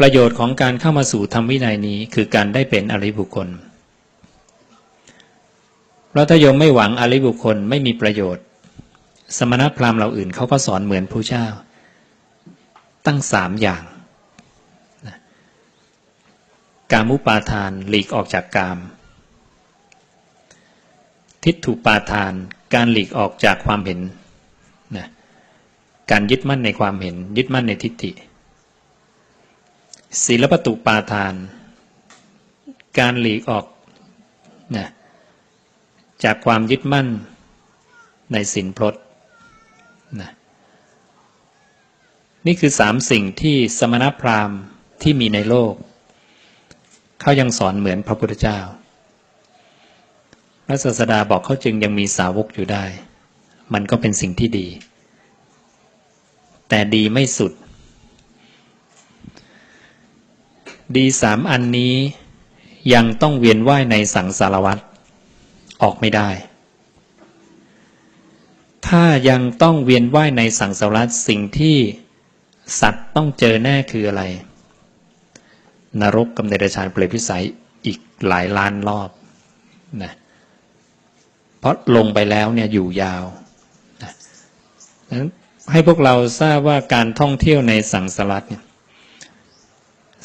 ประโยชน์ของการเข้ามาสู่ธรรมวินัยนี้คือการได้เป็นอริบุคคล เพราะถ้าโยมไม่หวังอริบุคคลไม่มีประโยชน์ สมณพราหมณ์เราอื่นเขาก็สอนเหมือนพระเจ้า ตั้งสามอย่างกามุปาทานหลีกออกจากกาม ทิฏฐุปาทานการหลีกออกจากความเห็นนะการยึดมั่นในความเห็น ยึดมั่นในทิฏฐิ ศีลปตุปาทาน การหลีกออกนะจากความยึดมั่นในศีลพรตนะนี่คือสามสิ่งที่สมณพราหมณ์ที่มีในโลก เขายังสอนเหมือนพระพุทธเจ้า พระศาสดาบอกเขาจึงยังมีสาวกอยู่ได้ มันก็เป็นสิ่งที่ดี แต่ดีไม่สุด ดีสามอันนี้ยังต้องเวียนว่ายในสังสารวัฏออกไม่ได้ ถ้ายังต้องเวียนว่ายในสังสารวัฏสิ่งที่สัตว์ต้องเจอแน่คืออะไร นรกกำเนิดชานเปรตพิสัยอีกหลายล้านรอบนะเพราะลงไปแล้วเนี่ยอยู่ยาวนะนั้นให้พวกเราทราบว่าการท่องเที่ยวในสังสารวัฏเนี่ย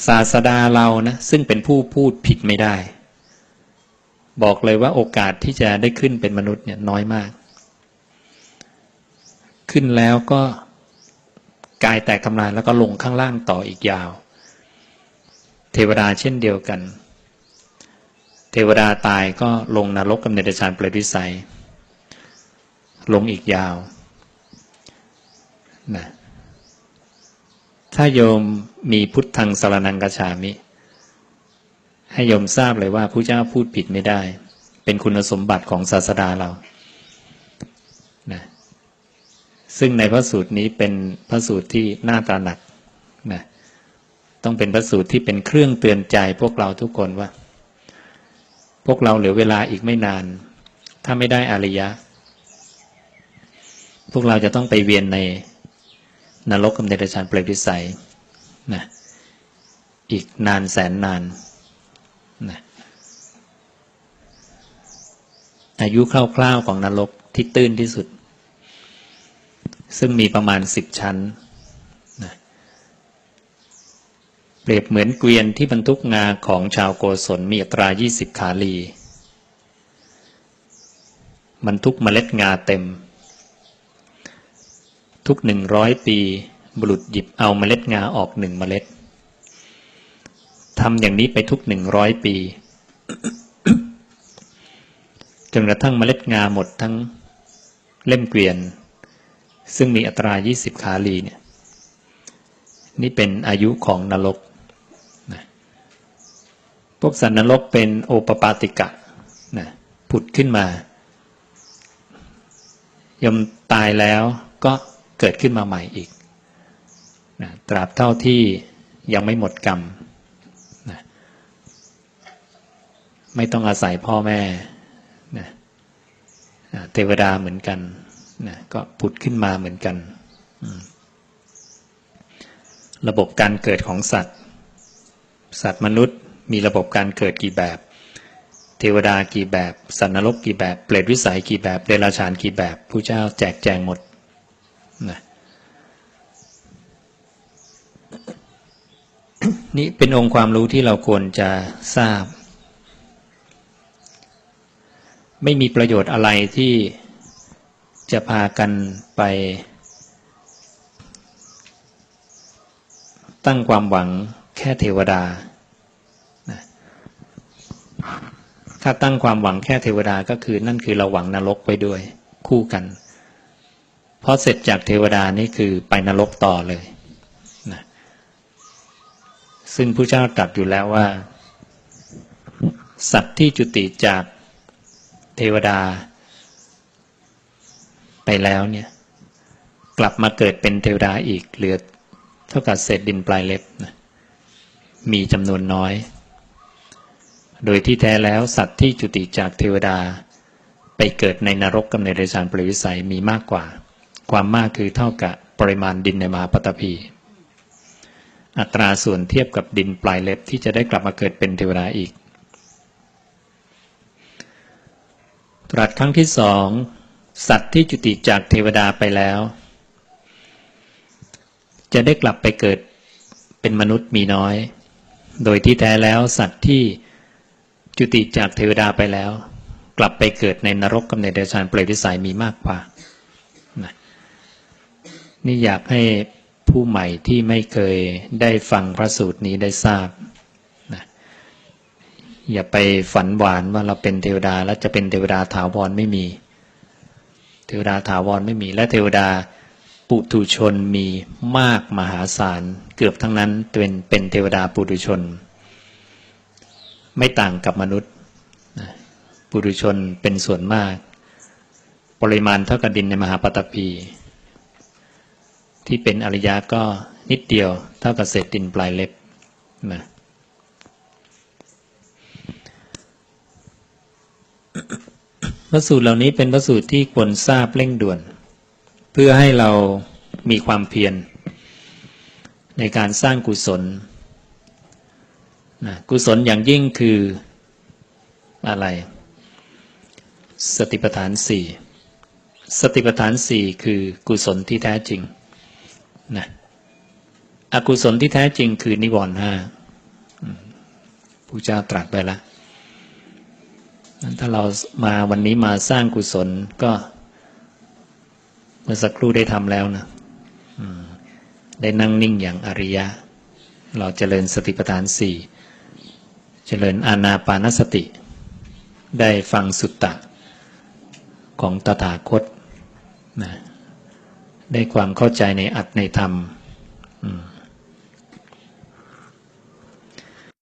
ศาสดาเรานะซึ่งเป็นผู้พูดผิดไม่ได้ บอกเลยว่าโอกาสที่จะได้ขึ้นเป็นมนุษย์เนี่ยน้อยมาก ขึ้นแล้วก็กายแตกทำลายแล้วก็ลงข้างล่างต่ออีกยาว เทวดาเช่นเดียวกัน เทวดาตายก็ลงนรกกำเนิดฌานเปรตวิสัย ลงอีกยาวนะ ถ้าโยมมีพุทธังสรนังกชามิ ให้โยมทราบเลยว่าพระเจ้าพูดผิดไม่ได้ เป็นคุณสมบัติของศาสดาเรานะซึ่งในพระสูตรนี้เป็นพระสูตรที่น่าตระหนักนะต้องเป็นพระสูตรที่เป็นเครื่องเตือนใจพวกเราทุกคนว่า พวกเราเหลือเวลาอีกไม่นาน ถ้าไม่ได้อริยะ พวกเราจะต้องไปเวียนใน นรกกับเดรัจฉานเปรตวิสัยนะอีกนานแสนนานนะอายุคร่าวๆของนรกที่ตื้นที่สุด ซึ่งมีประมาณสิบชั้นนะเปรียบเหมือนเกวียนที่บรรทุกงาของชาวโกศลมีอัตรายี่สิบขาลีบรรทุกเมล็ดงาเต็ม ทุกหนึ่งร้อยปี บุรุษหยิบเอาเมล็ดงาออกหนึ่งเมล็ดทำอย่างนี้ไปทุกหนึ่งร้อยปี จนกระทั่งเมล็ดงาหมดทั้งเล่มเกวียน ซึ่งมีอัตรา 20 ขาลีเนี่ย นี่เป็นอายุของนรกนะพวกสันนรกเป็นโอปปาติกะนะผุดขึ้นมายมตายแล้วก็ เกิดขึ้นมาใหม่อีกนะตราบเท่าที่ยังไม่หมดกรรมนะไม่ต้องอาศัยพ่อแม่นะเทวดาเหมือนกันนะก็ผุดขึ้นมาเหมือนกัน ระบบการเกิดของสัตว์ สัตว์มนุษย์มีระบบการเกิดกี่แบบ เทวดากี่แบบ สัตว์นรกกี่แบบ เปรตวิสัยกี่แบบ เดรัจฉานกี่แบบ ผู้เจ้าแจกแจงหมด นะนี่เป็นองค์ความรู้ที่เราควรจะทราบ ไม่มีประโยชน์อะไรที่จะพากันไป ตั้งความหวังแค่เทวดา ถ้าตั้งความหวังแค่เทวดาก็คือนั่นคือเราหวังนรกไปด้วยคู่กัน พอเสร็จจากเทวดานี่คือไปนรกต่อเลยนะซึ่งผู้เจ้าตรัสอยู่แล้วว่า สัตว์ที่จุติจากเทวดา ไปแล้วเนี่ย กลับมาเกิดเป็นเทวดาอีกเหลือเท่ากับเศษดินปลายเล็บนะมีจำนวนน้อย โดยที่แท้แล้วสัตว์ที่จุติจากเทวดา ไปเกิดในนรกกำเนิดเดชานปริวิสัยมีมากกว่า ความมากคือเท่ากับปริมาณดินในมหาปฐพี อัตราส่วนเทียบกับดินปลายเล็บที่จะได้กลับมาเกิดเป็นเทวดาอีก ตรัสครั้งที่สองสัตว์ที่จุติจากเทวดาไปแล้ว จะได้กลับไปเกิดเป็นมนุษย์มีน้อย โดยที่แท้แล้วสัตว์ที่จุติจากเทวดาไปแล้ว กลับไปเกิดในนรกกับในเดรัจฉานเปรตวิสัยมีมากกว่า นี่อยากให้ผู้ใหม่ที่ไม่เคยได้ฟังพระสูตรนี้ได้ทราบนะอย่าไปฝันหวานว่าเราเป็นเทวดาแล้วจะเป็นเทวดาถาวรไม่มี เทวดาถาวรไม่มี และเทวดาปุถุชนมีมากมหาศาล เกือบทั้งนั้นเป็นเป็นเทวดาปุถุชน ไม่ต่างกับมนุษย์นะปุถุชนเป็นส่วนมาก ปริมาณเท่ากับดินในมหาปฐพี ที่เป็นอริยะก็นิดเดียว เท่ากับเศษดินปลายเล็บนะพระสูตรเหล่านี้เป็นพระสูตรที่ควรทราบเร่งด่วน เพื่อให้เรามีความเพียรในการสร้างกุศลนะกุศลอย่างยิ่งคืออะไร สติปัฏฐานสี่สติปัฏฐานสี่คือกุศลที่แท้จริง นะอกุศลที่แท้จริงคือนิวรณ์ห้าอืมพระเจ้าตรัสไปแล้วนั้นถ้าเรามาวันนี้มาสร้างกุศลก็ เมื่อสักครู่ได้ทำแล้วนะได้นั่งนิ่งอย่างอริยะ เราเจริญสติปัฏฐานสี่เจริญอานาปานสติ ได้ฟังสุตตะ ของตถาคตนะ ได้ความเข้าใจในอัตในธรรม อืม